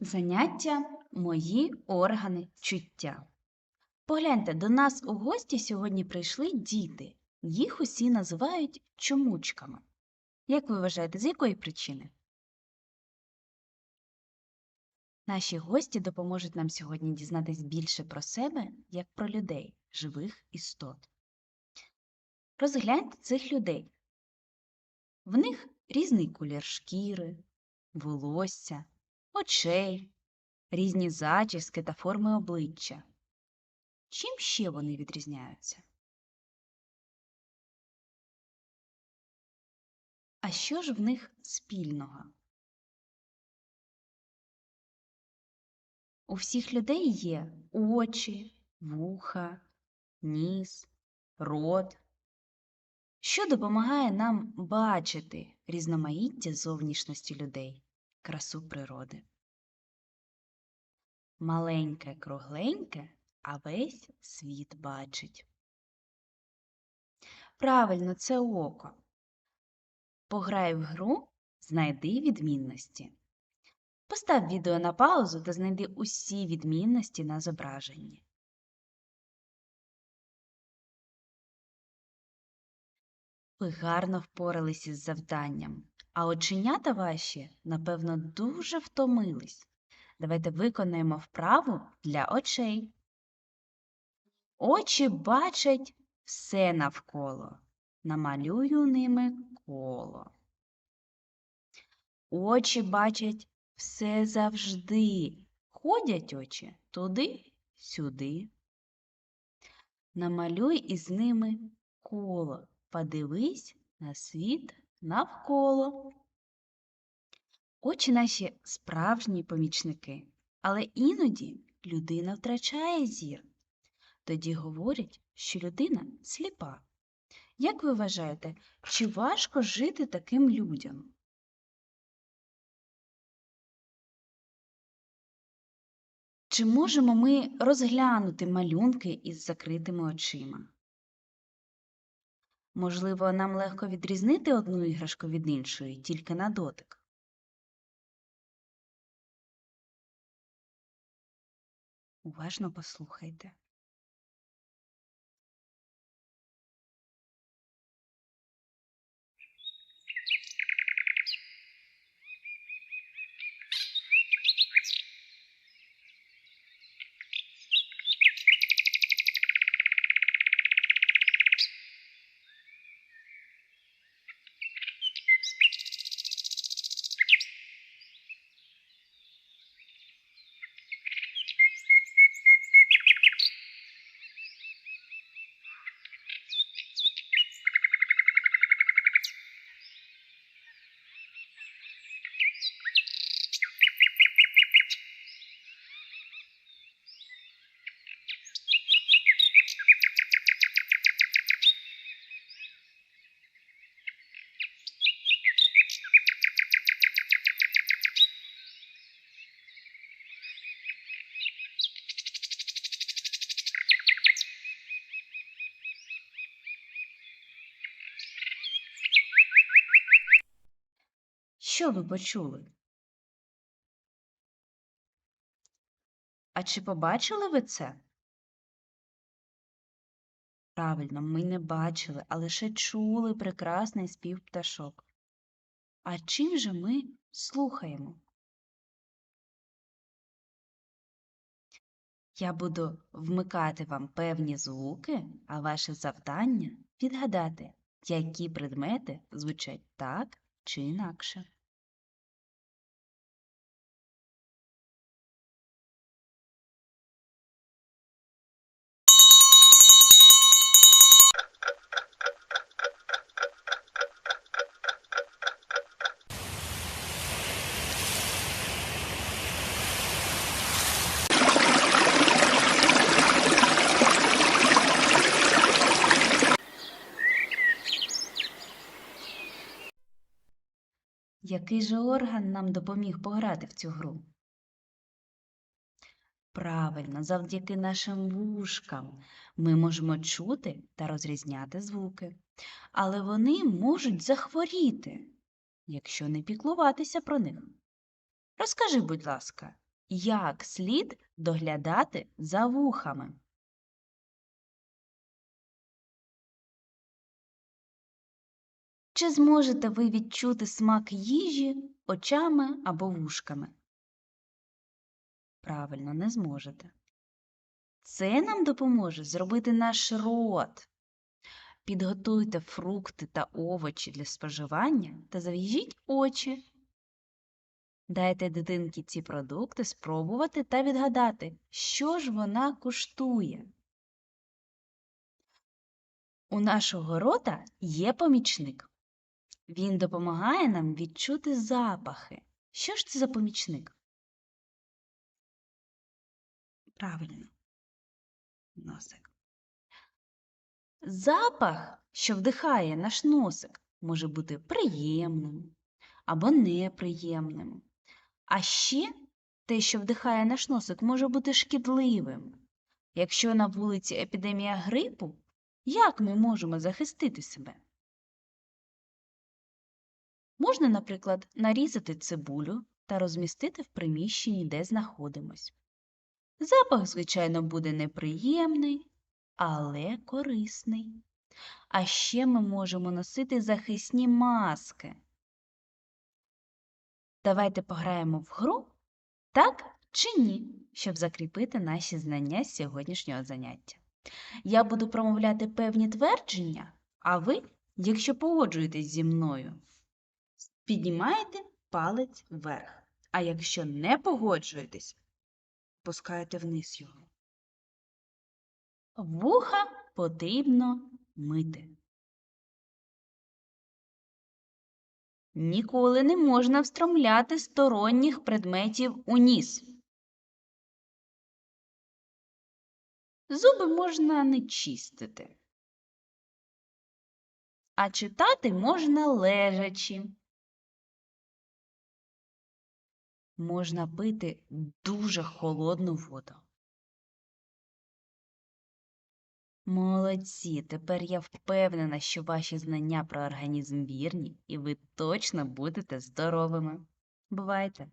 Заняття мої органи чуття. Погляньте, до нас у гості сьогодні прийшли діти. Їх усі називають чомучками. Як ви вважаєте, з якої причини? Наші гості допоможуть нам сьогодні дізнатись більше про себе, як про людей, живих істот. Розгляньте цих людей. В них різний колір шкіри, волосся, очей, різні зачіски та форми обличчя. Чим ще вони відрізняються? А що ж в них спільного? У всіх людей є очі, вуха, ніс, рот, що допомагає нам бачити різноманіття зовнішності людей, красу природи. Маленьке кругленьке, а весь світ бачить. Правильно, це око. Пограй в гру, знайди відмінності. Постав відео на паузу та знайди усі відмінності на зображенні. Ви гарно впорались із завданням, а оченята ваші, напевно, дуже втомились. Давайте виконаємо вправу для очей. Очі бачать все навколо. Намалюю ними коло. Очі бачать все завжди. Ходять очі туди-сюди. Намалюй із ними коло. Подивись на світ навколо. Очі наші справжні помічники, але іноді людина втрачає зір. Тоді говорять, що людина сліпа. Як ви вважаєте, чи важко жити таким людям? Чи можемо ми розглянути малюнки із закритими очима? Можливо, нам легко відрізнити одну іграшку від іншої тільки на дотик. Уважно послухайте. Що ви почули? А чи побачили ви це? Правильно, ми не бачили, а лише чули прекрасний спів пташок. А чим же ми слухаємо? Я буду вмикати вам певні звуки, а ваше завдання відгадати, які предмети звучать так чи інакше. Який же орган нам допоміг пограти в цю гру? Правильно, завдяки нашим вушкам ми можемо чути та розрізняти звуки, але вони можуть захворіти, якщо не піклуватися про них. Розкажи, будь ласка, як слід доглядати за вухами. Чи зможете ви відчути смак їжі очами або вушками? Правильно, не зможете. Це нам допоможе зробити наш рот. Підготуйте фрукти та овочі для споживання та зав'яжіть очі. Дайте дитинці ці продукти спробувати та відгадати, що ж вона куштує. У нашого рота є помічник. Він допомагає нам відчути запахи. Що ж це за помічник? Правильно. Носик. Запах, що вдихає наш носик, може бути приємним або неприємним. А ще те, що вдихає наш носик, може бути шкідливим. Якщо на вулиці епідемія грипу, як ми можемо захистити себе? Можна, наприклад, нарізати цибулю та розмістити в приміщенні, де знаходимось. Запах, звичайно, буде неприємний, але корисний. А ще ми можемо носити захисні маски. Давайте пограємо в гру так чи ні, щоб закріпити наші знання з сьогоднішнього заняття. Я буду промовляти певні твердження, а ви, якщо погоджуєтесь зі мною, піднімаєте палець вверх. А якщо не погоджуєтесь, пускаєте вниз його. Вуха потрібно мити. Ніколи не можна встромляти сторонніх предметів у ніс. Зуби можна не чистити, а читати можна лежачи. Можна пити дуже холодну воду. Молодці! Тепер я впевнена, що ваші знання про організм вірні, і ви точно будете здоровими. Бувайте!